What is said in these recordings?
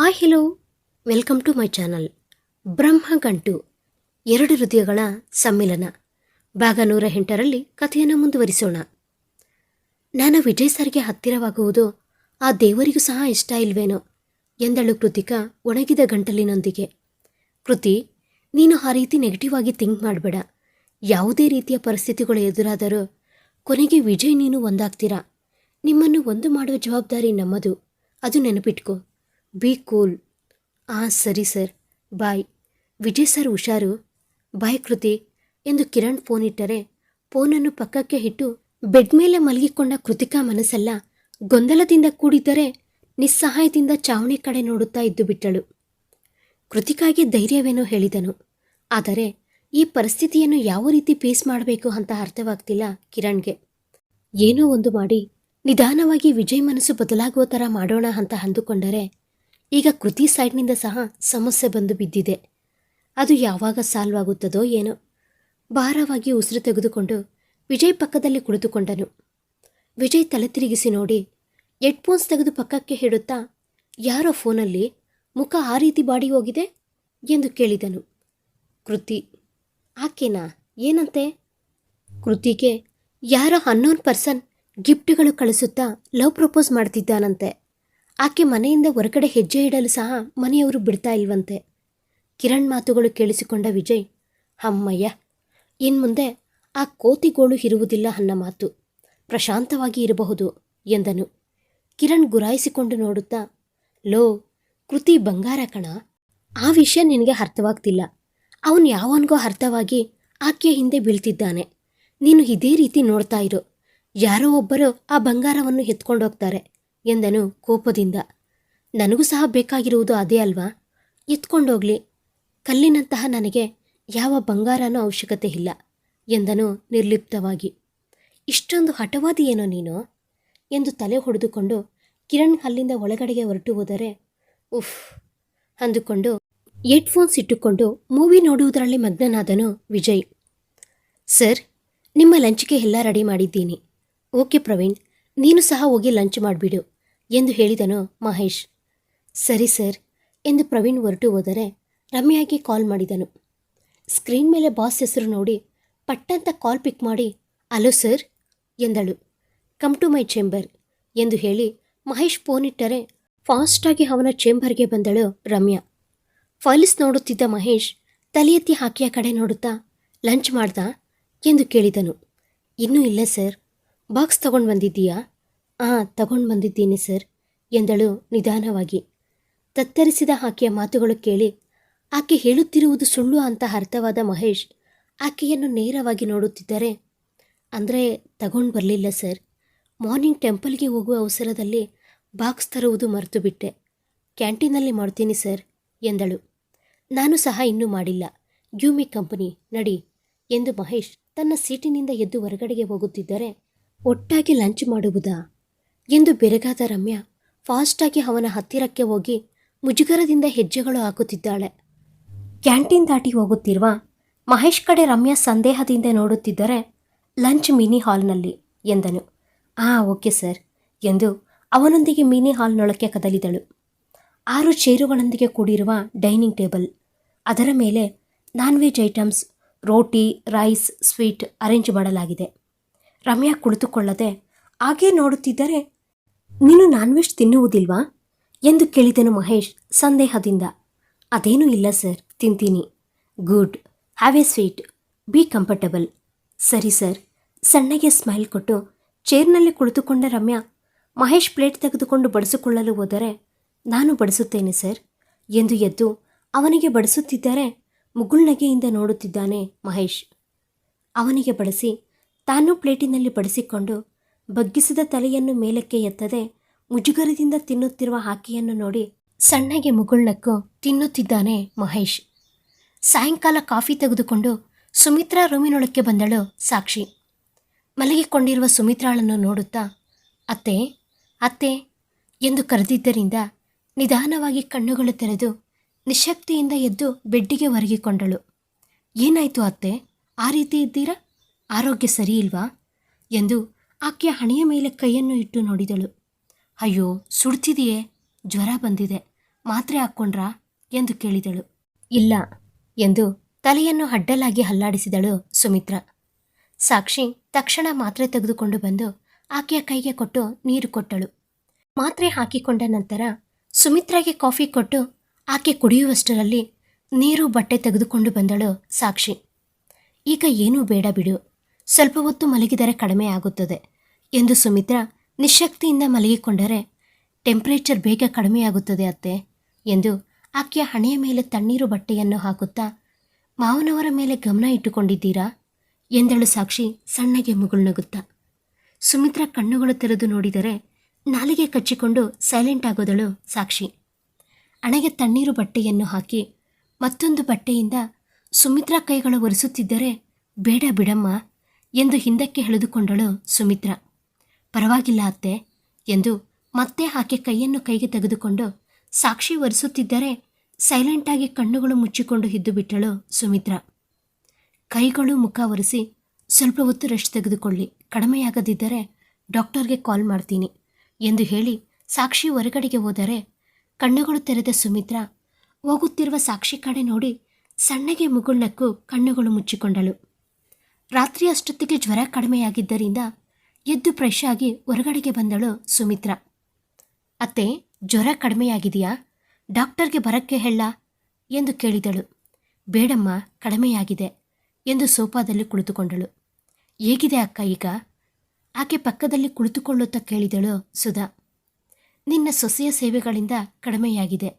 Hi hello welcome to my channel Brahmagantu ಎರಡು ಹೃದಯಗಳ ಸಮ್ಮಿಲನ. ಭಾಗ ನೂರ ಎಂಟರಲ್ಲಿ ಕಥೆಯನ್ನು ಮುಂದುವರಿಸೋಣ. ನಾನು ವಿಜಯ್ ಸರ್ಗೆ ಹತ್ತಿರವಾಗುವುದು ಆ ದೇವರಿಗೂ ಸಹ ಇಷ್ಟ ಇಲ್ವೇನೋ? ಎಂದಳು ಕೃತಿಕಾ ಒಣಗಿದ ಗಂಟಲಿನೊಂದಿಗೆ. ಕೃತಿ, ನೀನು ಆ ರೀತಿ ನೆಗೆಟಿವ್ ಆಗಿ ಥಿಂಕ್ ಮಾಡಬೇಡ. ಯಾವುದೇ ರೀತಿಯ ಪರಿಸ್ಥಿತಿಗಳು ಎದುರಾದರೂ ಕೊನೆಗೆ ವಿಜಯ್ ನೀನು ಒಂದಾಗ್ತೀರಾ? ನಿಮ್ಮನ್ನು ಒಂದು ಮಾಡುವ ಜವಾಬ್ದಾರಿ ನಮ್ಮದು. ಅದು ನೆನಪಿಟ್ಕೋ. Be cool. ಆ, ಸರಿ ಸರ್. ಬಾಯ್. ವಿಜಯ್ ಸರ್ ಹುಷಾರು? ಬಾಯ್ ಕೃತಿ. ಎಂದು ಕಿರಣ್ ಫೋನ್ ಇಟ್ಟರೆ ಫೋನನ್ನು ಪಕ್ಕಕ್ಕೆ ಇಟ್ಟು ಬೆಡ್ ಮೇಲೆ ಮಲಗಿಕೊಂಡ ಕೃತಿಕಾ ಮನಸ್ಸೆಲ್ಲ ಗೊಂದಲದಿಂದ ಕೂಡಿದ್ದರೆ ನಿಸ್ಸಹಾಯದಿಂದ ಚಾವಣಿ ಕಡೆ ನೋಡುತ್ತಾ ಇದ್ದು ಬಿಟ್ಟಳು. ಕೃತಿಕಾಗೆ ಧೈರ್ಯವೇನೋ ಹೇಳಿದನು. ಆದರೆ ಈ ಪರಿಸ್ಥಿತಿಯನ್ನು ಯಾವ ರೀತಿ ಫೇಸ್ ಮಾಡಬೇಕು ಅಂತ ಅರ್ಥವಾಗ್ತಿಲ್ಲ ಕಿರಣ್ಗೆ. ಏನೋ ಒಂದು ಮಾಡಿ ನಿಧಾನವಾಗಿ ವಿಜಯ್ ಮನಸ್ಸು ಬದಲಾಗುವ ಥರ ಮಾಡೋಣ ಅಂತ ಅಂದುಕೊಂಡರೆ ಈಗ ಕೃತಿ ಸೈಡ್ನಿಂದ ಸಹ ಸಮಸ್ಯೆ ಬಂದು ಬಿದ್ದಿದೆ. ಅದು ಯಾವಾಗ ಸಾಲ್ವ್ ಆಗುತ್ತದೋ ಏನೋ. ಭಾರವಾಗಿ ಉಸಿರು ತೆಗೆದುಕೊಂಡು ವಿಜಯ್ ಪಕ್ಕದಲ್ಲಿ ಕುಳಿತುಕೊಂಡನು. ವಿಜಯ್ ತಲೆ ತಿರುಗಿಸಿ ನೋಡಿ ಹೆಡ್ಫೋನ್ಸ್ ತೆಗೆದು ಪಕ್ಕಕ್ಕೆ ಹೇಳುತ್ತಾ ಯಾರೋ ಫೋನಲ್ಲಿ ಮುಖ ಆ ರೀತಿ ಬಾಡಿ ಹೋಗಿದೆ? ಎಂದು ಕೇಳಿದನು. ಕೃತಿ, ಆಕೆನಾ? ಏನಂತೆ? ಕೃತಿಗೆ, ಯಾರೋ ಅನ್ನೋನ್ ಪರ್ಸನ್ ಗಿಫ್ಟ್ಗಳು ಕಳಿಸುತ್ತಾ ಲವ್ ಪ್ರಪೋಸ್ ಮಾಡ್ತಿದ್ದಾನಂತೆ. ಆಕೆ ಮನೆಯಿಂದ ಹೊರಗಡೆ ಹೆಜ್ಜೆ ಇಡಲು ಸಹ ಮನೆಯವರು ಬಿಡ್ತಾ ಇಲ್ವಂತೆ. ಕಿರಣ್ ಮಾತುಗಳು ಕೇಳಿಸಿಕೊಂಡ ವಿಜಯ್, ಅಮ್ಮಯ್ಯ, ಇನ್ಮುಂದೆ ಆ ಕೋತಿಗೋಳು ಇರುವುದಿಲ್ಲ ಅನ್ನ ಮಾತು. ಪ್ರಶಾಂತವಾಗಿ ಇರಬಹುದು, ಎಂದನು. ಕಿರಣ್ ಗುರಾಯಿಸಿಕೊಂಡು ನೋಡುತ್ತಾ, ಲೋ, ಕೃತಿ ಬಂಗಾರ ಕಣ. ಆ ವಿಷಯ ನಿನಗೆ ಅರ್ಥವಾಗ್ತಿಲ್ಲ. ಅವನು ಯಾವನಿಗೋ ಅರ್ಥವಾಗಿ ಆಕೆಯ ಹಿಂದೆ ಬೀಳ್ತಿದ್ದಾನೆ. ನೀನು ಇದೇ ರೀತಿ ನೋಡ್ತಾ ಇರು. ಯಾರೋ ಒಬ್ಬರು ಆ ಬಂಗಾರವನ್ನು ಎತ್ಕೊಂಡೋಗ್ತಾರೆ. ಎಂದನು ಕೋಪದಿಂದ. ನನಗೂ ಸಹ ಬೇಕಾಗಿರುವುದು ಅದೇ ಅಲ್ವಾ? ಎತ್ಕೊಂಡೋಗ್ಲಿ. ಕಲ್ಲಿನಂತಹ ನನಗೆ ಯಾವ ಬಂಗಾರನೂ ಅವಶ್ಯಕತೆ ಇಲ್ಲ ಎಂದನು ನಿರ್ಲಿಪ್ತವಾಗಿ. ಇಷ್ಟೊಂದು ಹಠವಾದಿಯೇನೋ ನೀನು? ಎಂದು ತಲೆ ಹೊಡೆದುಕೊಂಡು ಕಿರಣ್ ಅಲ್ಲಿಂದ ಒಳಗಡೆಗೆ ಹೊರಟು ಹೋದರೆ, ಉಫ್, ಅಂದುಕೊಂಡು ಹೆಡ್ಫೋನ್ಸ್ ಇಟ್ಟುಕೊಂಡು ಮೂವಿ ನೋಡುವುದರಲ್ಲಿ ಮಗ್ನನಾದನು ವಿಜಯ್. ಸರ್, ನಿಮ್ಮ ಲಂಚ್ಗೆ ಎಲ್ಲ ರೆಡಿ ಮಾಡಿದ್ದೀನಿ. ಓಕೆ ಪ್ರವೀಣ್, ನೀನು ಸಹ ಹೋಗಿ ಲಂಚ್ ಮಾಡಿಬಿಡು. ಎಂದು ಹೇಳಿದನು ಮಹೇಶ್. ಸರಿ ಸರ್ ಎಂದು ಪ್ರವೀಣ್ ಹೊರಟು ಹೋದರೆ ರಮ್ಯಾಗೆ ಕಾಲ್ ಮಾಡಿದನು. ಸ್ಕ್ರೀನ್ ಮೇಲೆ ಬಾಸ್ ಹೆಸರು ನೋಡಿ ಪಟ್ಟಂತ ಕಾಲ್ ಪಿಕ್ ಮಾಡಿ, ಅಲೋ ಸರ್ ಎಂದಳು. ಕಮ್ ಟು ಮೈ ಚೇಂಬರ್ ಎಂದು ಹೇಳಿ ಮಹೇಶ್ ಫೋನ್ ಇಟ್ಟರೆ ಫಾಸ್ಟಾಗಿ ಅವನ ಚೇಂಬರ್ಗೆ ಬಂದಳು ರಮ್ಯಾ. ಫೈಲ್ಸ್ ನೋಡುತ್ತಿದ್ದ ಮಹೇಶ್ ತಲೆ ಎತ್ತಿ ಹಾಕಿಯ ಕಡೆ ನೋಡುತ್ತಾ, ಲಂಚ್ ಮಾಡ್ದಾ? ಎಂದು ಕೇಳಿದನು. ಇನ್ನೂ ಇಲ್ಲ ಸರ್. ಬಾಕ್ಸ್ ತಗೊಂಡು ಬಂದಿದ್ದೀಯಾ? ಹಾಂ ತಗೊಂಡು ಬಂದಿದ್ದೀನಿ ಸರ್, ಎಂದಳು ನಿಧಾನವಾಗಿ. ತತ್ತರಿಸಿದ ಆಕೆಯ ಮಾತುಗಳು ಕೇಳಿ, ಆಕೆ ಹೇಳುತ್ತಿರುವುದು ಸುಳ್ಳು ಅಂತ ಅರ್ಥವಾದ ಮಹೇಶ್ ಆಕೆಯನ್ನು ನೇರವಾಗಿ ನೋಡುತ್ತಿದ್ದರೆ. ಅಂದರೆ ತಗೊಂಡು ಬರಲಿಲ್ಲ ಸರ್. ಮಾರ್ನಿಂಗ್ ಟೆಂಪಲ್ಗೆ ಹೋಗುವ ಅವಸರದಲ್ಲಿ ಬಾಕ್ಸ್ ತರುವುದು ಮರೆತು ಬಿಟ್ಟೆ ಕ್ಯಾಂಟೀನಲ್ಲಿ ಮಾಡ್ತೀನಿ ಸರ್, ಎಂದಳು. ನಾನು ಸಹ ಇನ್ನೂ ಮಾಡಿಲ್ಲ. ಗ್ಯೂಮಿ ಕಂಪನಿ, ನಡಿ, ಎಂದು ಮಹೇಶ್ ತನ್ನ ಸೀಟಿನಿಂದ ಎದ್ದು ಹೊರಗಡೆಗೆ ಹೋಗುತ್ತಿದ್ದರೆ ಒಟ್ಟಾಗಿ ಲಂಚ್ ಮಾಡುವುದಾ? ಎಂದು ಬೆರಗಾದ ರಮ್ಯಾ ಫಾಸ್ಟಾಗಿ ಅವನ ಹತ್ತಿರಕ್ಕೆ ಹೋಗಿ ಮುಜುಗರದಿಂದ ಹೆಜ್ಜೆಗಳು ಹಾಕುತ್ತಿದ್ದಾಳೆ. ಕ್ಯಾಂಟೀನ್ ದಾಟಿ ಹೋಗುತ್ತಿರುವ ಮಹೇಶ್ ಕಡೆ ರಮ್ಯಾ ಸಂದೇಹದಿಂದ ನೋಡುತ್ತಿದ್ದರೆ ಲಂಚ್ ಮಿನಿ ಹಾಲ್ನಲ್ಲಿ ಎಂದನು. ಆ, ಓಕೆ ಸರ್ ಎಂದು ಅವನೊಂದಿಗೆ ಮಿನಿ ಹಾಲ್ನೊಳಕ್ಕೆ ಕದಲಿದಳು. ಆರು ಚೇರುಗಳೊಂದಿಗೆ ಕೂಡಿರುವ ಡೈನಿಂಗ್ ಟೇಬಲ್. ಅದರ ಮೇಲೆ ನಾನ್ ವೆಜ್ ಐಟಮ್ಸ್, ರೋಟಿ, ರೈಸ್, ಸ್ವೀಟ್ ಅರೇಂಜ್ ಮಾಡಲಾಗಿದೆ. ರಮ್ಯಾ ಕುಳಿತುಕೊಳ್ಳದೆ ಹಾಗೇ ನೋಡುತ್ತಿದ್ದರೆ ನೀನು ನಾನ್ ವೆಜ್ ತಿನ್ನುವುದಿಲ್ವಾ? ಎಂದು ಕೇಳಿದನು ಮಹೇಶ್ ಸಂದೇಹದಿಂದ. ಅದೇನೂ ಇಲ್ಲ ಸರ್, ತಿಂತೀನಿ. Good, have a sweet, be comfortable. ಸರಿ ಸರ್, ಸಣ್ಣಗೆ ಸ್ಮೈಲ್ ಕೊಟ್ಟು ಚೇರ್ನಲ್ಲಿ ಕುಳಿತುಕೊಂಡ ರಮ್ಯಾ ಮಹೇಶ್ ಪ್ಲೇಟ್ ತೆಗೆದುಕೊಂಡು ಬಡಿಸಿಕೊಳ್ಳಲು ಹೋದರೆ, ನಾನು ಬಡಿಸುತ್ತೇನೆ ಸರ್, ಎಂದು ಎದ್ದು ಅವನಿಗೆ ಬಡಿಸುತ್ತಿದ್ದರೆ ಮುಗುಳ್ನಗೆಯಿಂದ ನೋಡುತ್ತಿದ್ದಾನೆ ಮಹೇಶ್. ಅವನಿಗೆ ಬಡಿಸಿ ತಾನೂ ಪ್ಲೇಟಿನಲ್ಲಿ ಬಡಿಸಿಕೊಂಡು ಬಗ್ಗಿಸಿದ ತಲೆಯನ್ನು ಮೇಲಕ್ಕೆ ಎತ್ತದೆ. ಮುಜುಗರದಿಂದ ತಿನ್ನುತ್ತಿರುವ ಹಾಕಿಯನ್ನು ನೋಡಿ ಸಣ್ಣಗೆ ಮುಗುಳ್ನಕ್ಕು ತಿನ್ನುತ್ತಿದ್ದಾನೆ ಮಹೇಶ್. ಸಾಯಂಕಾಲ ಕಾಫಿ ತೆಗೆದುಕೊಂಡು ಸುಮಿತ್ರಾ ರೂಮಿನೊಳಕ್ಕೆ ಬಂದಳು ಸಾಕ್ಷಿ. ಮಲಗಿಕೊಂಡಿರುವ ಸುಮಿತ್ರಾಳನ್ನು ನೋಡುತ್ತಾ, ಅತ್ತೆ ಅತ್ತೆ, ಎಂದು ಕರೆದಿದ್ದರಿಂದ ನಿಧಾನವಾಗಿ ಕಣ್ಣುಗಳು ತೆರೆದು ನಿಶಕ್ತಿಯಿಂದ ಎದ್ದು ಬೆಡ್ಡಿಗೆ ಒರಗಿಕೊಂಡಳು. ಏನಾಯಿತು ಅತ್ತೆ, ಆ ರೀತಿ ಇದ್ದೀರಾ? ಆರೋಗ್ಯ ಸರಿ ಇಲ್ವಾ? ಎಂದು ಆಕೆಯ ಹಣೆಯ ಮೇಲೆ ಕೈಯನ್ನು ಇಟ್ಟು ನೋಡಿದಳು. ಅಯ್ಯೋ, ಸುಡ್ತಿದೆಯೇ? ಜ್ವರ ಬಂದಿದೆ. ಮಾತ್ರೆ ಹಾಕ್ಕೊಂಡ್ರಾ? ಎಂದು ಕೇಳಿದಳು. ಇಲ್ಲ, ಎಂದು ತಲೆಯನ್ನು ಅಡ್ಡಲಾಗಿ ಹಲ್ಲಾಡಿಸಿದಳು ಸುಮಿತ್ರ. ಸಾಕ್ಷಿ ತಕ್ಷಣ ಮಾತ್ರೆ ತೆಗೆದುಕೊಂಡು ಬಂದು ಆಕೆಯ ಕೈಗೆ ಕೊಟ್ಟು ನೀರು ಕೊಟ್ಟಳು. ಮಾತ್ರೆ ಹಾಕಿಕೊಂಡ ನಂತರ ಸುಮಿತ್ರಾಗೆ ಕಾಫಿ ಕೊಟ್ಟು ಆಕೆ ಕುಡಿಯುವಷ್ಟರಲ್ಲಿ ನೀರು ಬಟ್ಟೆ ತೆಗೆದುಕೊಂಡು ಬಂದಳು ಸಾಕ್ಷಿ. ಈಗ ಏನೂ ಬೇಡ ಬಿಡು. ಸ್ವಲ್ಪ ಹೊತ್ತು ಮಲಗಿದರೆ ಕಡಿಮೆ ಆಗುತ್ತದೆ. ಎಂದು ಸುಮಿತ್ರ ನಿಶಕ್ತಿಯಿಂದ ಮಲಗಿಕೊಂಡರೆ, ಟೆಂಪರೇಚರ್ ಬೇಗ ಕಡಿಮೆಯಾಗುತ್ತದೆ ಅತ್ತೆ ಎಂದು ಆಕೆಯ ಹಣೆಯ ಮೇಲೆ ತಣ್ಣೀರು ಬಟ್ಟೆಯನ್ನು ಹಾಕುತ್ತಾ, ಮಾವನವರ ಮೇಲೆ ಗಮನ ಇಟ್ಟುಕೊಂಡಿದ್ದೀರಾ? ಎಂದಳು ಸಾಕ್ಷಿ ಸಣ್ಣಗೆ ಮುಗುಳ್ನಗುತ್ತಾ ಸುಮಿತ್ರ ಕಣ್ಣುಗಳು ತೆರೆದು ನೋಡಿದರೆ ನಾಲಿಗೆ ಕಚ್ಚಿಕೊಂಡು ಸೈಲೆಂಟ್ ಆಗೋದಳು ಸಾಕ್ಷಿ. ಹಣೆಗೆ ತಣ್ಣೀರು ಬಟ್ಟೆಯನ್ನು ಹಾಕಿ ಮತ್ತೊಂದು ಬಟ್ಟೆಯಿಂದ ಸುಮಿತ್ರ ಕೈಗಳು ಒರೆಸುತ್ತಿದ್ದರೆ, ಬೇಡ ಬಿಡಮ್ಮ ಎಂದು ಹಿಂದಕ್ಕೆ ಎಳೆದುಕೊಂಡಳು ಸುಮಿತ್ರ. ಪರವಾಗಿಲ್ಲ ಅತ್ತೆ ಎಂದು ಮತ್ತೆ ಆಕೆ ಕೈಯನ್ನು ಕೈಗೆ ತೆಗೆದುಕೊಂಡು ಸಾಕ್ಷಿ ಒರೆಸುತ್ತಿದ್ದರೆ ಸೈಲೆಂಟಾಗಿ ಕಣ್ಣುಗಳು ಮುಚ್ಚಿಕೊಂಡು ಇದ್ದು ಬಿಟ್ಟಳು ಸುಮಿತ್ರ. ಕೈಗಳು ಮುಖ ಒರೆಸಿ ಸ್ವಲ್ಪ ಹೊತ್ತು ರೆಸ್ಟ್ ತೆಗೆದುಕೊಳ್ಳಿ. ಕಡಿಮೆಯಾಗದಿದ್ದರೆ ಡಾಕ್ಟರ್ಗೆ ಕಾಲ್ ಮಾಡ್ತೀನಿ ಎಂದು ಹೇಳಿ ಸಾಕ್ಷಿ ಹೊರಗಡೆಗೆ ಹೋದರೆ ಕಣ್ಣುಗಳು ತೆರೆದ ಸುಮಿತ್ರ ಹೋಗುತ್ತಿರುವ ಸಾಕ್ಷಿ ಕಡೆ ನೋಡಿ ಸಣ್ಣಗೆ ಮುಗುಳ್ನಕ್ಕು ಕಣ್ಣುಗಳು ಮುಚ್ಚಿಕೊಂಡಳು. ರಾತ್ರಿ ಅಷ್ಟೊತ್ತಿಗೆ ಜ್ವರ ಕಡಿಮೆಯಾಗಿದ್ದರಿಂದ ಎದ್ದು ಫ್ರೆಶ್ ಆಗಿ ಹೊರಗಡೆಗೆ ಬಂದಳು ಸುಮಿತ್ರ. ಅತ್ತೆ, ಜ್ವರ ಕಡಿಮೆಯಾಗಿದೆಯಾ? ಡಾಕ್ಟರ್ಗೆ ಬರಕ್ಕೆ ಹೇಳ ಎಂದು ಕೇಳಿದಳು. ಬೇಡಮ್ಮ, ಕಡಿಮೆಯಾಗಿದೆ ಎಂದು ಸೋಫಾದಲ್ಲಿ ಕುಳಿತುಕೊಂಡಳು. ಹೇಗಿದೆ ಅಕ್ಕ ಈಗ? ಆಕೆ ಪಕ್ಕದಲ್ಲಿ ಕುಳಿತುಕೊಳ್ಳುತ್ತಾ ಕೇಳಿದಳು ಸುಧಾ. ನಿನ್ನ ಸೊಸೆಯ ಸೇವೆಗಳಿಂದ ಕಡಿಮೆಯಾಗಿದೆ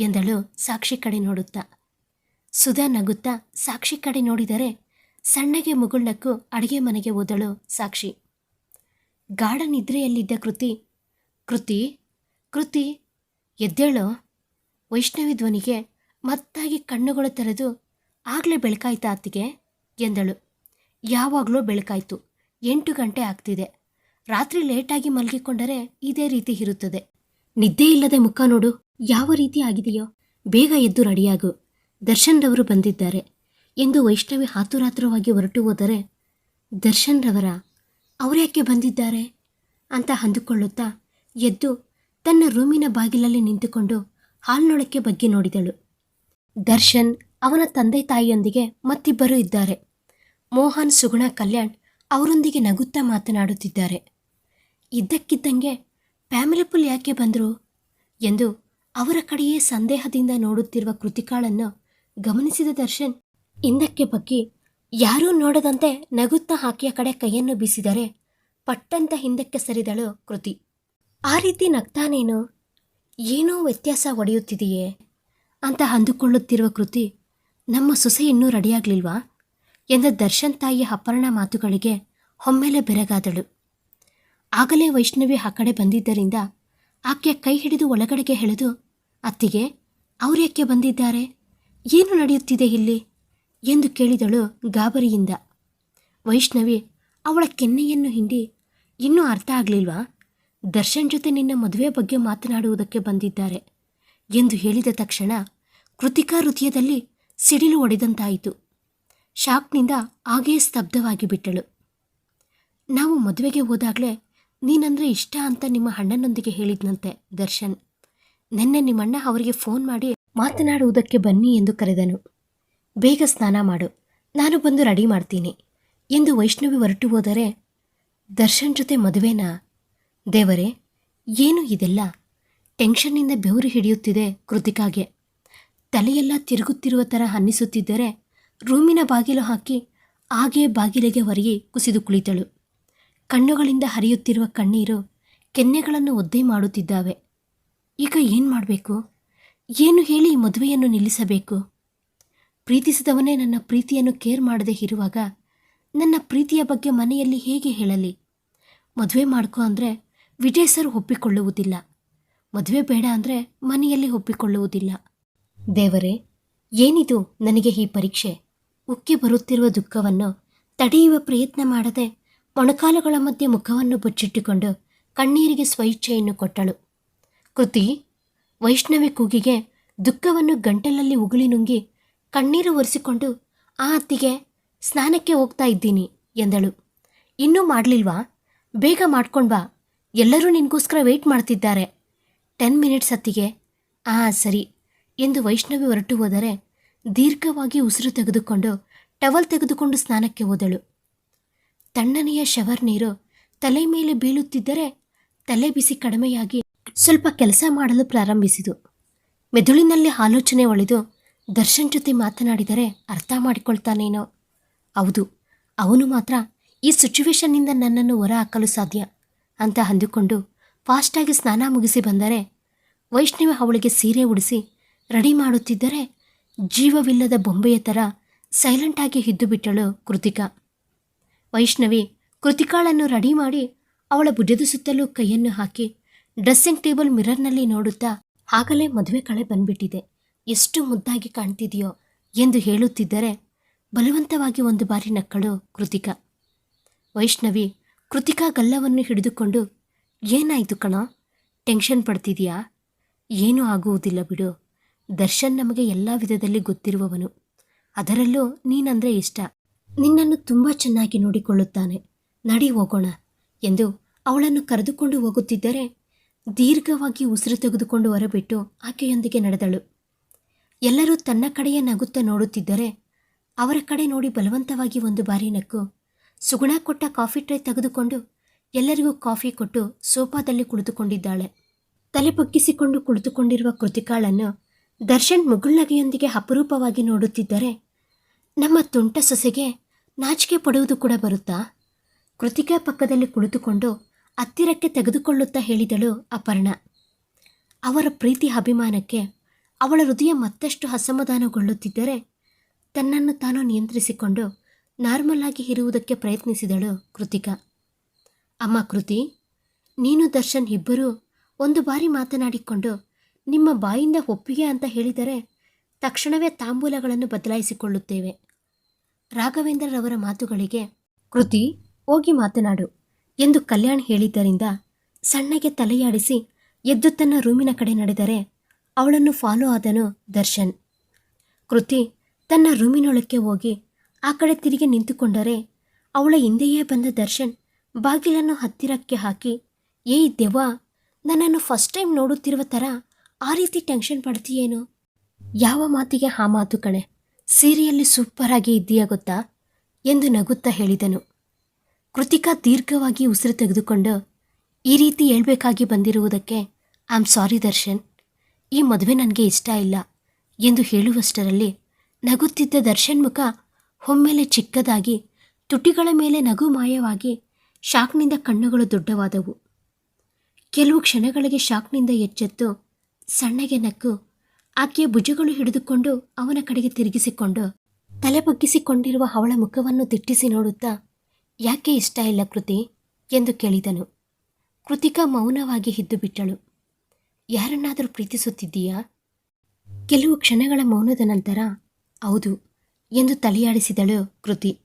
ಎಂದಳು ಸಾಕ್ಷಿ ಕಡೆ ನೋಡುತ್ತಾ. ಸುಧಾ ನಗುತ್ತಾ ಸಾಕ್ಷಿ ಕಡೆ ನೋಡಿದರೆ ಸಣ್ಣಗೆ ಮುಗುಳ್ನಕ್ಕು ಅಡಿಗೆ ಮನೆಗೆ ಓದಳು ಸಾಕ್ಷಿ. ಗಾಢ ನಿದ್ರೆಯಲ್ಲಿದ್ದ ಕೃತಿ ಕೃತಿ ಕೃತಿ, ಎದ್ದೇಳೋ. ವೈಷ್ಣವಿ ಧ್ವನಿಗೆ ಮತ್ತಾಗಿ ಕಣ್ಣುಗಳು ತೆರೆದು, ಆಗಲೇ ಬೆಳಕಾಯ್ತಾ ಅತ್ತಿಗೆ? ಎಂದಳು. ಯಾವಾಗಲೂ ಬೆಳಕಾಯ್ತು. ಎಂಟು ಗಂಟೆ ಆಗ್ತಿದೆ. ರಾತ್ರಿ ಲೇಟಾಗಿ ಮಲಗಿಕೊಂಡರೆ ಇದೇ ರೀತಿ ಇರುತ್ತದೆ. ನಿದ್ದೆ ಇಲ್ಲದೆ ಮುಖ ನೋಡು. ಯಾವ ರೀತಿ ಆಗಿದೆಯೋ. ಬೇಗ ಎದ್ದು ರೆಡಿಯಾಗು. ದರ್ಶನ್ರವರು ಬಂದಿದ್ದಾರೆ. ಎಂದು ವೈಷ್ಣವಿ ಹಾತುರಾತುರವಾಗಿ ಹೊರಟು ಹೋದರೆ ದರ್ಶನ್ ರವರ ಅವರ್ಯಾಕೆ ಬಂದಿದ್ದಾರೆ? ಅಂತ ಅಂದುಕೊಳ್ಳುತ್ತಾ ಎದ್ದು ತನ್ನ ರೂಮಿನ ಬಾಗಿಲಲ್ಲಿ ನಿಂತುಕೊಂಡು ಹಾಲ್ನೊಳಕ್ಕೆ ಬಗ್ಗೆ ನೋಡಿದಳು. ದರ್ಶನ್ ಅವನ ತಂದೆ ತಾಯಿಯೊಂದಿಗೆ ಮತ್ತಿಬ್ಬರು ಇದ್ದಾರೆ. ಮೋಹನ್, ಸುಗುಣ, ಕಲ್ಯಾಣ್ ಅವರೊಂದಿಗೆ ನಗುತ್ತಾ ಮಾತನಾಡುತ್ತಿದ್ದಾರೆ. ಇದ್ದಕ್ಕಿದ್ದಂಗೆ, ಫ್ಯಾಮಿಲಿ ಫುಲ್ ಯಾಕೆ ಬಂದರು? ಎಂದು ಅವರ ಕಡೆಯೇ ಸಂದೇಹದಿಂದ ನೋಡುತ್ತಿರುವ ಕೃತಿಕಾಳನ್ನು ಗಮನಿಸಿದ ದರ್ಶನ್ ಹಿಂದಕ್ಕೆ ಬಗ್ಗಿ ಯಾರೂ ನೋಡದಂತೆ ನಗುತ್ತಾ ಆಕೆಯ ಕಡೆ ಕೈಯನ್ನು ಬೀಸಿದರೆ ಪಟ್ಟಂತ ಹಿಂದಕ್ಕೆ ಸರಿದಳು ಕೃತಿ. ಆ ರೀತಿ ನಗ್ತಾನೇನು? ಏನೋ ವ್ಯತ್ಯಾಸ ಒಡೆಯುತ್ತಿದೆಯೇ? ಅಂತ ಅಂದುಕೊಳ್ಳುತ್ತಿರುವ ಕೃತಿ, ನಮ್ಮ ಸೊಸೆ ಇನ್ನೂ ರೆಡಿಯಾಗಲಿಲ್ವಾ? ಎಂದ ದರ್ಶನ್ ತಾಯಿಯ ಅಪರ್ಣ ಮಾತುಗಳಿಗೆ ಒಮ್ಮೆಲೆ ಬೆರಗಾದಳು. ಆಗಲೇ ವೈಷ್ಣವಿ ಆ ಕಡೆ ಬಂದಿದ್ದರಿಂದ ಆಕೆಯ ಕೈ ಹಿಡಿದು ಒಳಗಡೆಗೆ ಎಳೆದು ಅತ್ತಿಗೆ, ಅವ್ರ್ಯಾಕೆ ಬಂದಿದ್ದಾರೆ? ಏನು ನಡೆಯುತ್ತಿದೆ ಇಲ್ಲಿ? ಎಂದು ಕೇಳಿದಳು ಗಾಬರಿಯಿಂದ. ವೈಷ್ಣವಿ, ಅವಳ ಕೆನ್ನೆಯನ್ನು ಹಿಂಡಿ, ಇನ್ನೂ ಅರ್ಥ ಆಗಲಿಲ್ವಾ? ದರ್ಶನ್ ಜೊತೆ ನಿನ್ನ ಮದುವೆ ಬಗ್ಗೆ ಮಾತನಾಡುವುದಕ್ಕೆ ಬಂದಿದ್ದಾರೆ ಎಂದು ಹೇಳಿದ ತಕ್ಷಣ ಕೃತಿಕಾ ಹೃದಯದಲ್ಲಿ ಸಿಡಿಲು ಒಡೆದಂತಾಯಿತು. ಶಾಕ್ನಿಂದ ಹಾಗೇ ಸ್ತಬ್ಧವಾಗಿ ಬಿಟ್ಟಳು. ನಾವು ಮದುವೆಗೆ ಹೋದಾಗಲೇ ನೀನಂದ್ರೆ ಇಷ್ಟ ಅಂತ ನಿಮ್ಮ ಅಣ್ಣನೊಂದಿಗೆ ಹೇಳಿದ್ನಂತೆ, ದರ್ಶನ್. ನಿನ್ನೆ ನಿಮ್ಮಣ್ಣ ಅವರಿಗೆ ಫೋನ್ ಮಾಡಿ ಮಾತನಾಡುವುದಕ್ಕೆ ಬನ್ನಿ ಎಂದು ಕರೆದನು. ಬೇಗ ಸ್ನಾನ ಮಾಡು. ನಾನು ಬಂದು ರೆಡಿ ಮಾಡ್ತೀನಿ. ಎಂದು ವೈಷ್ಣವಿ ಹೊರಟು ಹೋದರೆ ದರ್ಶನ್ ಜೊತೆ ಮದುವೆನಾ? ದೇವರೇ, ಏನು ಇದೆಲ್ಲ? ಟೆನ್ಷನ್ನಿಂದ ಬೆವರು ಹಿಡಿಯುತ್ತಿದೆ ಕೃತಿಕಾಗೆ. ತಲೆಯೆಲ್ಲ ತಿರುಗುತ್ತಿರುವ ಥರ ಅನ್ನಿಸುತ್ತಿದ್ದರೆ ರೂಮಿನ ಬಾಗಿಲು ಹಾಕಿ ಹಾಗೇ ಬಾಗಿಲಿಗೆ ಹೊರಗಿ ಕುಸಿದು ಕುಳಿತಳು. ಕಣ್ಣುಗಳಿಂದ ಹರಿಯುತ್ತಿರುವ ಕಣ್ಣೀರು ಕೆನ್ನೆಗಳನ್ನು ಒದ್ದೆ ಮಾಡುತ್ತಿದ್ದಾವೆ. ಈಗ ಏನು ಮಾಡಬೇಕು? ಏನು ಹೇಳಿ ಮದುವೆಯನ್ನು ನಿಲ್ಲಿಸಬೇಕು? ಪ್ರೀತಿಸಿದವನೇ ನನ್ನ ಪ್ರೀತಿಯನ್ನು ಕೇರ್ ಮಾಡದೆ ಇರುವಾಗ ನನ್ನ ಪ್ರೀತಿಯ ಬಗ್ಗೆ ಮನೆಯಲ್ಲಿ ಹೇಗೆ ಹೇಳಲಿ? ಮದುವೆ ಮಾಡ್ಕೊ ಅಂದರೆ ವಿಜಯ್ ಸರ್ ಒಪ್ಪಿಕೊಳ್ಳುವುದಿಲ್ಲ. ಮದುವೆ ಬೇಡ ಅಂದರೆ ಮನೆಯಲ್ಲಿ ಒಪ್ಪಿಕೊಳ್ಳುವುದಿಲ್ಲ. ದೇವರೇ, ಏನಿದು ನನಗೆ ಈ ಪರೀಕ್ಷೆ? ಉಕ್ಕಿ ಬರುತ್ತಿರುವ ದುಃಖವನ್ನು ತಡೆಯುವ ಪ್ರಯತ್ನ ಮಾಡದೆ ಮೊಣಕಾಲುಗಳ ಮಧ್ಯೆ ಮುಖವನ್ನು ಬುಚ್ಚಿಟ್ಟುಕೊಂಡು ಕಣ್ಣೀರಿಗೆ ಸ್ವಇಚ್ಛೆಯನ್ನು ಕೊಟ್ಟಳು. ಕೃತಿ, ವೈಷ್ಣವಿ ಕೂಗಿಗೆ ದುಃಖವನ್ನು ಗಂಟಲಲ್ಲಿ ಉಗುಳಿ ನುಂಗಿ ಕಣ್ಣೀರು ಒರೆಸಿಕೊಂಡು, ಆ ಅತ್ತಿಗೆ ಸ್ನಾನಕ್ಕೆ ಹೋಗ್ತಾ ಇದ್ದೀನಿ, ಎಂದಳು. ಇನ್ನೂ ಮಾಡಲಿಲ್ವಾ? ಬೇಗ ಮಾಡ್ಕೊಂಡ್ ಬಾ. ಎಲ್ಲರೂ ನಿನಗೋಸ್ಕರ ವೆಯ್ಟ್ ಮಾಡ್ತಿದ್ದಾರೆ. ಟೆನ್ ಮಿನಿಟ್ಸ್ ಅತ್ತಿಗೆ. ಆ, ಸರಿ, ಎಂದು ವೈಷ್ಣವಿ ಹೊರಟು ಹೋದರೆ ದೀರ್ಘವಾಗಿ ಉಸಿರು ತೆಗೆದುಕೊಂಡು, ಟವಲ್ ತೆಗೆದುಕೊಂಡು ಸ್ನಾನಕ್ಕೆ ಹೋದಳು. ತಣ್ಣನೆಯ ಶವರ್ ನೀರು ತಲೆ ಮೇಲೆ ಬೀಳುತ್ತಿದ್ದರೆ ತಲೆ ಬಿಸಿ ಕಡಿಮೆಯಾಗಿ ಸ್ವಲ್ಪ ಕೆಲಸ ಮಾಡಲು ಪ್ರಾರಂಭಿಸಿತು. ಮೆದುಳಿನಲ್ಲಿ ಆಲೋಚನೆ ಒಳೆದು ದರ್ಶನ್ ಜೊತೆ ಮಾತನಾಡಿದರೆ ಅರ್ಥ ಮಾಡಿಕೊಳ್ತಾನೇನೋ? ಹೌದು, ಅವನು ಮಾತ್ರ ಈ ಸಿಚುವೇಶನ್ನಿಂದ ನನ್ನನ್ನು ಹೊರ ಹಾಕಲು ಸಾಧ್ಯ ಅಂತ ಅಂದುಕೊಂಡು ಫಾಸ್ಟಾಗಿ ಸ್ನಾನ ಮುಗಿಸಿ ಬಂದರೆ ವೈಷ್ಣವಿ ಅವಳಿಗೆ ಸೀರೆ ಉಡಿಸಿ ರೆಡಿ ಮಾಡುತ್ತಿದ್ದರೆ ಜೀವವಿಲ್ಲದ ಬೊಂಬೆಯ ಥರ ಸೈಲೆಂಟಾಗಿ ಹಿದ್ದು ಬಿಟ್ಟಳು ಕೃತಿಕಾ. ವೈಷ್ಣವಿ ಕೃತಿಕಾಳನ್ನು ರೆಡಿ ಮಾಡಿ ಅವಳ ಭುಜದ ಸುತ್ತಲೂ ಕೈಯನ್ನು ಹಾಕಿ ಡ್ರೆಸ್ಸಿಂಗ್ ಟೇಬಲ್ ಮಿರರ್ನಲ್ಲಿ ನೋಡುತ್ತಾ ಆಗಲೇ ಮದುವೆ ಕಳೆ ಬಂದ್ಬಿಟ್ಟಿದೆ. ಎಷ್ಟು ಮುದ್ದಾಗಿ ಕಾಣ್ತಿದೆಯೋ ಎಂದು ಹೇಳುತ್ತಿದ್ದರೆ ಬಲವಂತವಾಗಿ ಒಂದು ಬಾರಿ ನಕ್ಕಳು ಕೃತಿಕಾ. ವೈಷ್ಣವಿ ಕೃತಿಕಾ ಗಲ್ಲವನ್ನು ಹಿಡಿದುಕೊಂಡು, ಏನಾಯಿತು ಕಣ? ಟೆನ್ಷನ್ ಪಡ್ತಿದೀಯಾ? ಏನೂ ಆಗುವುದಿಲ್ಲ ಬಿಡು. ದರ್ಶನ್ ನಮಗೆ ಎಲ್ಲ ವಿಧದಲ್ಲಿ ಗೊತ್ತಿರುವವನು. ಅದರಲ್ಲೂ ನೀನಂದ್ರೆ ಇಷ್ಟ. ನಿನ್ನನ್ನು ತುಂಬ ಚೆನ್ನಾಗಿ ನೋಡಿಕೊಳ್ಳುತ್ತಾನೆ. ನಡಿ ಹೋಗೋಣ ಎಂದು ಅವಳನ್ನು ಕರೆದುಕೊಂಡು ಹೋಗುತ್ತಿದ್ದರೆ ದೀರ್ಘವಾಗಿ ಉಸಿರು ತೆಗೆದುಕೊಂಡು ಹೊರಬಿಟ್ಟು ಆಕೆಯೊಂದಿಗೆ ನಡೆದಳು. ಎಲ್ಲರೂ ತನ್ನ ಕಡೆಯ ನಗುತ್ತಾ ನೋಡುತ್ತಿದ್ದರೆ ಅವರ ಕಡೆ ನೋಡಿ ಬಲವಂತವಾಗಿ ಒಂದು ಬಾರಿ ನಕ್ಕು. ಸುಗುಣ ಕೊಟ್ಟ ಕಾಫಿ ಟ್ರೈ ತೆಗೆದುಕೊಂಡು ಎಲ್ಲರಿಗೂ ಕಾಫಿ ಕೊಟ್ಟು ಸೋಫಾದಲ್ಲಿ ಕುಳಿತುಕೊಂಡಿದ್ದಾಳೆ. ತಲೆ ಬಗ್ಗಿಸಿಕೊಂಡು ಕುಳಿತುಕೊಂಡಿರುವ ಕೃತಿಕಾಳನ್ನು ದರ್ಶನ್ ಮುಗುಳ್ನಗೆಯೊಂದಿಗೆ ಅಪರೂಪವಾಗಿ ನೋಡುತ್ತಿದ್ದರೆ ನಮ್ಮ ತುಂಟ ಸೊಸೆಗೆ ನಾಚಿಕೆ ಪಡುವುದು ಕೂಡ ಬರುತ್ತಾ? ಕೃತಿಕಾ ಪಕ್ಕದಲ್ಲಿ ಕುಳಿತುಕೊಂಡು ಹತ್ತಿರಕ್ಕೆ ತೆಗೆದುಕೊಳ್ಳುತ್ತಾ ಹೇಳಿದಳು ಅಪರ್ಣ. ಅವರ ಪ್ರೀತಿ ಅಭಿಮಾನಕ್ಕೆ ಅವಳ ಹೃದಯ ಮತ್ತಷ್ಟು ಅಸಮಾಧಾನಗೊಳ್ಳುತ್ತಿದ್ದರೆ ತನ್ನನ್ನು ತಾನು ನಿಯಂತ್ರಿಸಿಕೊಂಡು ನಾರ್ಮಲ್ ಆಗಿ ಇರುವುದಕ್ಕೆ ಪ್ರಯತ್ನಿಸಿದಳು ಕೃತಿಕಾ. ಅಮ್ಮ ಕೃತಿ, ನೀನು ದರ್ಶನ್ ಇಬ್ಬರೂ ಒಂದು ಬಾರಿ ಮಾತನಾಡಿಕೊಂಡು ನಿಮ್ಮ ಬಾಯಿಂದ ಒಪ್ಪಿಗೆ ಅಂತ ಹೇಳಿದರೆ ತಕ್ಷಣವೇ ತಾಂಬೂಲಗಳನ್ನು ಬದಲಾಯಿಸಿಕೊಳ್ಳುತ್ತೇವೆ. ರಾಘವೇಂದ್ರರವರ ಮಾತುಗಳಿಗೆ, ಕೃತಿ, ಹೋಗಿ ಮಾತನಾಡು ಎಂದು ಕಲ್ಯಾಣ್ ಹೇಳಿದ್ದರಿಂದ ಸಣ್ಣಗೆ ತಲೆಯಾಡಿಸಿ ಎದ್ದು ತನ್ನ ರೂಮಿನ ಕಡೆ ನಡೆದರೆ ಅವಳನ್ನು ಫಾಲೋ ಆದನು ದರ್ಶನ್. ಕೃತಿ ತನ್ನ ರೂಮಿನೊಳಕ್ಕೆ ಹೋಗಿ ಆ ಕಡೆ ತಿರುಗಿ ನಿಂತುಕೊಂಡರೆ ಅವಳ ಹಿಂದೆಯೇ ಬಂದ ದರ್ಶನ್ ಬಾಗಿಲನ್ನು ಹತ್ತಿರಕ್ಕೆ ಹಾಕಿ ಏಯ್ ದೆವ್ವ, ನನ್ನನ್ನು ಫಸ್ಟ್ ಟೈಮ್ ನೋಡುತ್ತಿರುವ ಥರ ಆ ರೀತಿ ಟೆನ್ಷನ್ ಪಡ್ತೀಯೇನು? ಯಾವ ಮಾತಿಗೆ ಆ ಮಾತು ಕಣೆ? ಸೀರೆಯಲ್ಲಿ ಸೂಪರಾಗಿ ಇದ್ದೀಯಾ ಗೊತ್ತಾ? ಎಂದು ನಗುತ್ತಾ ಹೇಳಿದನು. ಕೃತಿಕಾ ದೀರ್ಘವಾಗಿ ಉಸಿರು ತೆಗೆದುಕೊಂಡು, ಈ ರೀತಿ ಹೇಳ್ಬೇಕಾಗಿ ಬಂದಿರುವುದಕ್ಕೆ ಐ ಆಮ್ ಸಾರಿ ದರ್ಶನ್. ಈ ಮದುವೆ ನನಗೆ ಇಷ್ಟ ಇಲ್ಲ ಎಂದು ಹೇಳುವಷ್ಟರಲ್ಲಿ ನಗುತ್ತಿದ್ದ ದರ್ಶನ್ ಮುಖ ಒಮ್ಮೆಲೆ ಚಿಕ್ಕದಾಗಿ, ತುಟಿಗಳ ಮೇಲೆ ನಗು ಮಾಯವಾಗಿ ಶಾಕ್ನಿಂದ ಕಣ್ಣುಗಳು ದೊಡ್ಡವಾದವು. ಕೆಲವು ಕ್ಷಣಗಳಿಗೆ ಶಾಕ್ನಿಂದ ಎಚ್ಚೆತ್ತು, ಸಣ್ಣಗೆ ನಕ್ಕು, ಆಕೆಯ ಭುಜಗಳು ಹಿಡಿದುಕೊಂಡು ಅವನ ಕಡೆಗೆ ತಿರುಗಿಸಿಕೊಂಡು ತಲೆ ಬಗ್ಗಿಸಿಕೊಂಡಿರುವ ಅವಳ ಮುಖವನ್ನು ದಿಟ್ಟಿಸಿ ನೋಡುತ್ತಾ, ಯಾಕೆ ಇಷ್ಟ ಇಲ್ಲ ಕೃತಿ? ಎಂದು ಕೇಳಿದನು. ಕೃತಿಕಾ ಮೌನವಾಗಿ ಇದ್ದು ಬಿಟ್ಟಳು. ಯಾರನ್ನಾದರೂ ಪ್ರೀತಿಸುತ್ತಿದ್ದೀಯಾ? ಕೆಲವು ಕ್ಷಣಗಳ ಮೌನದ ನಂತರ, ಹೌದು ಎಂದು ತಲೆಯಾಡಿಸಿದಳು ಕೃತಿ.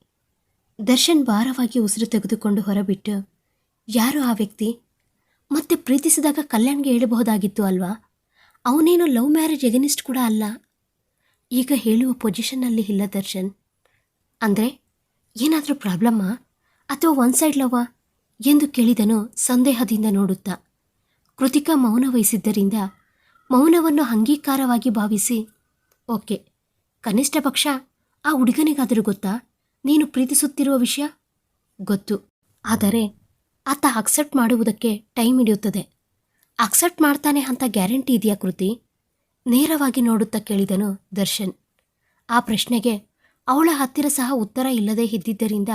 ದರ್ಶನ್ ಭಾರವಾಗಿ ಉಸಿರು ತೆಗೆದುಕೊಂಡು ಹೊರಬಿಟ್ಟು, ಯಾರು ಆ ವ್ಯಕ್ತಿ? ಮತ್ತೆ ಪ್ರೀತಿಸಿದಾಗ ಕಲ್ಯಾಣ್ಗೆ ಹೇಳಬಹುದಾಗಿತ್ತು ಅಲ್ವಾ? ಅವನೇನು ಲವ್ ಮ್ಯಾರೇಜ್ ಎಗನಿಸ್ಟ್ ಕೂಡ ಅಲ್ಲ? ಈಗ ಹೇಳುವ ಪೊಸಿಷನ್ನಲ್ಲಿ ಇಲ್ಲ ದರ್ಶನ್. ಅಂದರೆ, ಏನಾದರೂ ಪ್ರಾಬ್ಲಮ್ಮಾ? ಅಥವಾ ಒನ್ ಸೈಡ್ ಲವ್ವಾ? ಎಂದು ಕೇಳಿದನು ಸಂದೇಹದಿಂದ ನೋಡುತ್ತಾ. ಕೃತಿಕಾ ಮೌನ ವಹಿಸಿದ್ದರಿಂದ ಮೌನವನ್ನು ಅಂಗೀಕಾರವಾಗಿ ಭಾವಿಸಿ, ಓಕೆ, ಕನಿಷ್ಠ ಪಕ್ಷ ಆ ಹುಡುಗನಿಗಾದರೂ ಗೊತ್ತಾ? ನೀನು ಪ್ರೀತಿಸುತ್ತಿರುವ ವಿಷಯ? ಗೊತ್ತು. ಆದರೆ ಆತ ಅಕ್ಸೆಪ್ಟ್ ಮಾಡುವುದಕ್ಕೆ ಟೈಮ್ ಹಿಡಿಯುತ್ತದೆ. ಅಕ್ಸೆಪ್ಟ್ ಮಾಡ್ತಾನೆ ಅಂತ ಗ್ಯಾರಂಟಿ ಇದೆಯಾ ಕೃತಿ? ನೇರವಾಗಿ ನೋಡುತ್ತಾ ಕೇಳಿದನು ದರ್ಶನ್. ಆ ಪ್ರಶ್ನೆಗೆ ಅವಳ ಹತ್ತಿರ ಸಹ ಉತ್ತರ ಇಲ್ಲದೆ ಇದ್ದಿದ್ದರಿಂದ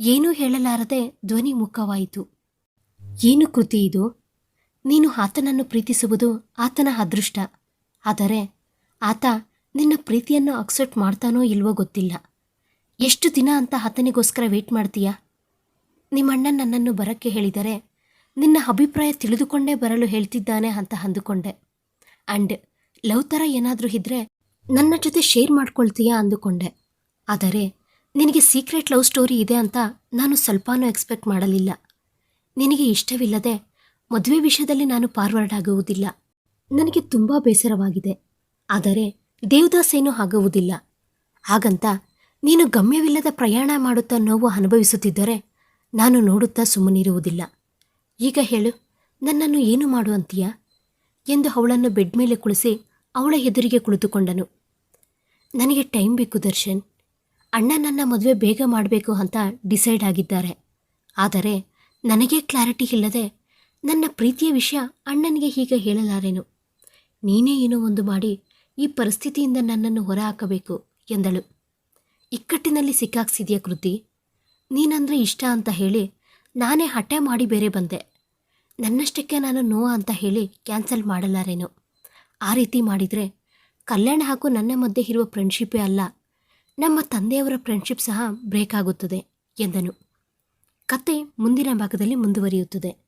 ಏನೂ ಹೇಳಲಾರದೆ ಧ್ವನಿ ಮುಖವಾಯಿತು. ಏನು ಕೃತಿ ಇದು? ನೀನು ಆತನನ್ನು ಪ್ರೀತಿಸುವುದು ಆತನ ಅದೃಷ್ಟ. ಆದರೆ ಆತ ನಿನ್ನ ಪ್ರೀತಿಯನ್ನು ಅಕ್ಸೆಪ್ಟ್ ಮಾಡ್ತಾನೋ ಇಲ್ವೋ ಗೊತ್ತಿಲ್ಲ. ಎಷ್ಟು ದಿನ ಅಂತ ಆತನಿಗೋಸ್ಕರ ವೇಟ್ ಮಾಡ್ತೀಯಾ? ನಿಮ್ಮಣ್ಣ ನನ್ನನ್ನು ಬರಕ್ಕೆ ಹೇಳಿದರೆ ನಿನ್ನ ಅಭಿಪ್ರಾಯ ತಿಳಿದುಕೊಂಡೇ ಬರಲು ಹೇಳ್ತಿದ್ದಾನೆ ಅಂತ ಅಂದುಕೊಂಡೆ. ಅಂಡ್ ಲವ್ ಥರ ಏನಾದರೂ ಇದ್ದರೆ ನನ್ನ ಜೊತೆ ಶೇರ್ ಮಾಡ್ಕೊಳ್ತೀಯಾ ಅಂದುಕೊಂಡೆ. ಆದರೆ ನಿನಗೆ ಸೀಕ್ರೆಟ್ ಲವ್ ಸ್ಟೋರಿ ಇದೆ ಅಂತ ನಾನು ಸ್ವಲ್ಪನೂ ಎಕ್ಸ್ಪೆಕ್ಟ್ ಮಾಡಲಿಲ್ಲ. ನಿನಗೆ ಇಷ್ಟವಿಲ್ಲದೆ ಮದುವೆ ವಿಷಯದಲ್ಲಿ ನಾನು ಫಾರ್ವರ್ಡ್ ಆಗುವುದಿಲ್ಲ. ನನಗೆ ತುಂಬ ಬೇಸರವಾಗಿದೆ. ಆದರೆ ದೇವದಾಸೇನೂ ಆಗುವುದಿಲ್ಲ. ಹಾಗಂತ ನೀನು ಗಮ್ಯವಿಲ್ಲದ ಪ್ರಯಾಣ ಮಾಡುತ್ತಾ ನೋವು ಅನುಭವಿಸುತ್ತಿದ್ದರೆ ನಾನು ನೋಡುತ್ತಾ ಸುಮ್ಮನಿರುವುದಿಲ್ಲ. ಈಗ ಹೇಳು, ನನ್ನನ್ನು ಏನು ಮಾಡು ಅಂತೀಯಾ? ಎಂದು ಅವಳನ್ನು ಬೆಡ್ ಮೇಲೆ ಕುಳಿಸಿ ಅವಳ ಎದುರಿಗೆ ಕುಳಿತುಕೊಂಡನು. ನನಗೆ ಟೈಮ್ ಬೇಕು ದರ್ಶನ್. ಅಣ್ಣ ನನ್ನ ಮದುವೆ ಬೇಗ ಮಾಡಬೇಕು ಅಂತ ಡಿಸೈಡ್ ಆಗಿದ್ದಾರೆ. ಆದರೆ ನನಗೆ ಕ್ಲಾರಿಟಿ ಇಲ್ಲದೆ ನನ್ನ ಪ್ರೀತಿಯ ವಿಷಯ ಅಣ್ಣನಿಗೆ ಹೀಗೆ ಹೇಳಲಾರೆನು. ನೀನೇ ಏನೋ ಒಂದು ಮಾಡಿ ಈ ಪರಿಸ್ಥಿತಿಯಿಂದ ನನ್ನನ್ನು ಹೊರಹಾಕಬೇಕು ಎಂದಳು. ಇಕ್ಕಟ್ಟಿನಲ್ಲಿ ಸಿಕ್ಕಾಕ್ಸಿದೆಯಾ ಕೃತಿ? ನೀನಂದ್ರೆ ಇಷ್ಟ ಅಂತ ಹೇಳಿ ನಾನೇ ಹಠ ಮಾಡಿ ಬೇರೆ ಬಂದೆ. ನನ್ನಷ್ಟಕ್ಕೆ ನಾನು ನೋ ಅಂತ ಹೇಳಿ ಕ್ಯಾನ್ಸಲ್ ಮಾಡಲಾರೇನು. ಆ ರೀತಿ ಮಾಡಿದರೆ ಕಲ್ಯಾಣ ಹಾಗೂ ನನ್ನ ಮಧ್ಯೆ ಇರುವ ಫ್ರೆಂಡ್ಶಿಪ್ಪೇ ಅಲ್ಲ, ನಮ್ಮ ತಂದೆಯವರ ಫ್ರೆಂಡ್ಶಿಪ್ ಸಹ ಬ್ರೇಕ್ ಆಗುತ್ತದೆ ಎಂದನು. ಕತೆ ಮುಂದಿನ ಭಾಗದಲ್ಲಿ ಮುಂದುವರಿಯುತ್ತದೆ.